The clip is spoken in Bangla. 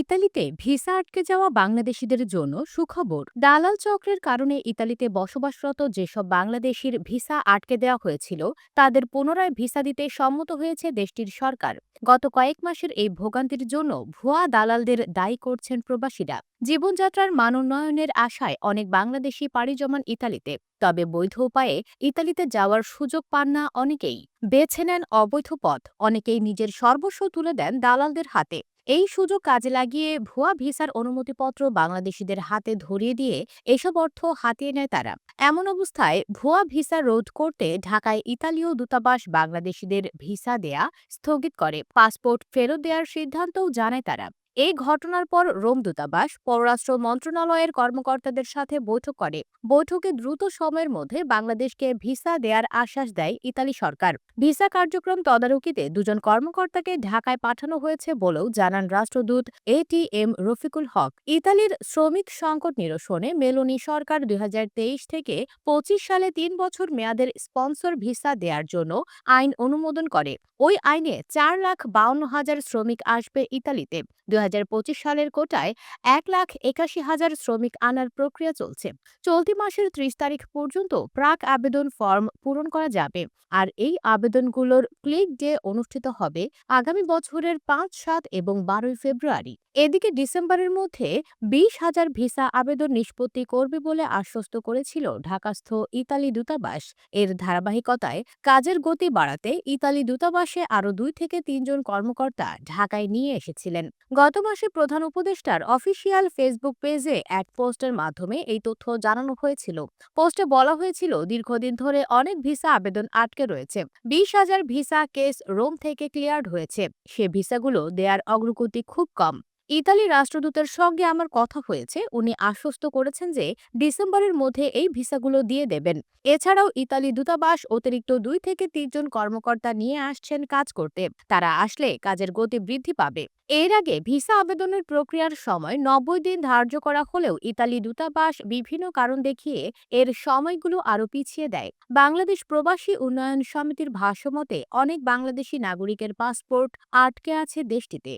ইতালিতে ভিসা আটকে যাওয়া বাংলাদেশিদের জন্য সুখবর। দালাল চক্রের কারণে ইতালিতে বসবাসরত যেসব বাংলাদেশির ভিসা আটকে দেওয়া হয়েছিল, তাদের পুনরায় ভিসা দিতে সম্মত হয়েছে দেশটির সরকার। গত কয়েক মাসের এই ভোগান্তির জন্য ভুয়া দালালদের দায়ী করছেন প্রবাসীরা। জীবনযাত্রার মান উন্নয়নের আশায় অনেক বাংলাদেশি পাড়ি জমান ইতালিতে। তবে বৈধ উপায়ে ইতালিতে যাওয়ার সুযোগ পান না অনেকেই। বেছে নেন অবৈধ পথ, অনেকেই নিজের সর্বস্ব তুলে দেন দালালদের হাতে। এই সুযোগ কাজে লাগিয়ে ভুয়া ভিসার অনুমতিপত্র বাংলাদেশিদের হাতে ধরিয়ে দিয়ে এসব অর্থ হাতিয়ে নেয় তারা। এমন অবস্থায় ভুয়া ভিসা রোধ করতে ঢাকায় ইতালীয় দূতাবাস বাংলাদেশিদের ভিসা দেয়া স্থগিত করে। পাসপোর্ট ফেরত দেওয়ার সিদ্ধান্তও জানায় তারা। এই ঘটনার পর রোম দূতাবাস পররাষ্ট্র মন্ত্রণালয়ের কর্মকর্তাদের সাথে বৈঠক করে। বৈঠকে দ্রুত সময়ের মধ্যে বাংলাদেশকে ভিসা দেয়ার আশ্বাস দেয় ইতালি সরকার। ভিসা কার্যক্রম তদারকিতে দুজন কর্মকর্তাকে ঢাকায় পাঠানো হয়েছে বলেও জানান রাষ্ট্রদূত এ টি এম রফিকুল হক। ইতালির শ্রমিক সংকট নিরসনে মেলোনি সরকার দুই হাজার তেইশ থেকে পঁচিশ সালে তিন বছর মেয়াদের স্পন্সর ভিসা দেওয়ার জন্য আইন অনুমোদন করে। ওই আইনে চার লাখ বাউন্ন হাজার শ্রমিক আসবে ইতালিতে। দুই সালের কোটায় এক লাখ একাশি হাজার শ্রমিক আনার প্রক্রিয়া চলছে। চলতি মাসের ত্রিশ তারিখ পর্যন্ত প্রাক আবেদন ফর্ম পূরণ করা যাবে আর এই আবেদনগুলোর ক্লিক ডে অনুষ্ঠিত হবে আগামী বছরের পাঁচ, সাত এবং বারোই ফেব্রুয়ারি। এদিকে ডিসেম্বরের মধ্যে বিশ হাজার ভিসা আবেদন নিষ্পত্তি করবে বলে আশ্বস্ত করেছিল ঢাকাস্থ ইতালি দূতাবাস। এর ধারাবাহিকতায় কাজের গতি বাড়াতে ইতালি দূতাবাসে আরও দুই থেকে তিনজন কর্মকর্তা ঢাকায় নিয়ে এসেছিলেন। গত মাসে প্রধান উপদেষ্টার অফিসিয়াল ফেসবুক পেজে এক পোস্টের মাধ্যমে এই তথ্য জানানো হয়েছিল। পোস্টে বলা হয়েছিল, দীর্ঘদিন ধরে অনেক ভিসা আবেদন আটকে রয়েছে। বিশ হাজার ভিসা কেস রোম থেকে ক্লিয়ার্ড হয়েছে। সে ভিসাগুলো দেয়ার অগ্রগতি খুব কম। ইতালি রাষ্ট্রদূতের সঙ্গে আমার কথা হয়েছে। উনি আশ্বস্ত করেছেন যে ডিসেম্বরের মধ্যে এই ভিসাগুলো দিয়ে দেবেন। এছাড়াও ইতালি দূতাবাস অতিরিক্ত দুই থেকে তিনজন কর্মকর্তা নিয়ে আসছেন কাজ করতে। তারা আসলে কাজের গতি বৃদ্ধি পাবে। এর আগে ভিসা আবেদনের প্রক্রিয়ার সময় নব্বই দিন ধার্য করা হলেও ইতালি দূতাবাস বিভিন্ন কারণ দেখিয়ে এর সময়গুলো আরও পিছিয়ে দেয়। বাংলাদেশ প্রবাসী উন্নয়ন সমিতির ভাষ্যমতে অনেক বাংলাদেশি নাগরিকের পাসপোর্ট আটকে আছে দেশটিতে।